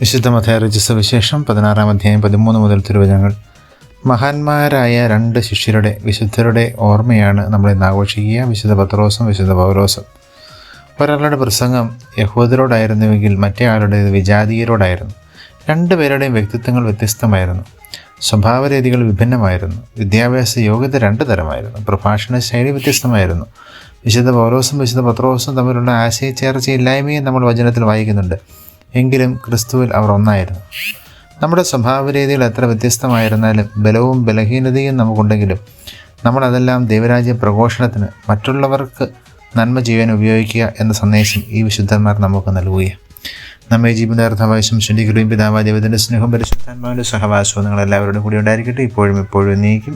വിശുദ്ധ മഥേരജ സുവിശേഷം പതിനാറാം അധ്യായം പതിമൂന്ന് മുതൽ തിരുവചനങ്ങൾ. മഹാന്മാരായ രണ്ട് ശിഷ്യരുടെ വിശുദ്ധരുടെ ഓർമ്മയാണ് നമ്മൾ ഇന്ന് ആഘോഷിക്കുക. വിശുദ്ധ പത്രോസും വിശുദ്ധ പൗരോസും ഒരാളുടെ പ്രസംഗം യഹൂദരോടായിരുന്നുവെങ്കിൽ മറ്റേ ആളുടേത് വിജാതീയരോടായിരുന്നു. രണ്ടുപേരുടെയും വ്യക്തിത്വങ്ങൾ വ്യത്യസ്തമായിരുന്നു. സ്വഭാവരീതികൾ വിഭിന്നമായിരുന്നു. വിദ്യാഭ്യാസ യോഗ്യത രണ്ട് തരമായിരുന്നു പ്രഭാഷണ ശൈലി വ്യത്യസ്തമായിരുന്നു. വിശുദ്ധ പൗരോസും വിശുദ്ധ പത്രോസും തമ്മിലുള്ള ആശയച്ചേർച്ചയില്ലായ്മയും നമ്മൾ വചനത്തിൽ വായിക്കുന്നുണ്ട്. എങ്കിലും ക്രിസ്തുവിൽ അവർ ഒന്നായിരുന്നു. നമ്മുടെ സ്വഭാവരീതികൾ എത്ര വ്യത്യസ്തമായിരുന്നാലും ബലവും ബലഹീനതയും നമുക്കുണ്ടെങ്കിലും നമ്മളതെല്ലാം ദൈവരാജ്യ പ്രഘോഷണത്തിന് മറ്റുള്ളവർക്ക് നന്മ ചെയ്യാൻ ഉപയോഗിക്കുക എന്ന സന്ദേശം ഈ വിശുദ്ധന്മാർ നമുക്ക് നൽകുകയാണ്. നമ്മെ ജീവിതാർത്ഥമായി ശംശുദ്ധീകൃതയും പിതാവായ ദൈവത്തിന്റെ സ്നേഹം പരിശുദ്ധാത്മാവിന്റെ സഹവാസവും നിങ്ങളെല്ലാവരോടും കൂടി ഉണ്ടായിരിക്കട്ടെ. ഇപ്പോഴും ഇപ്പോഴും നീക്കും.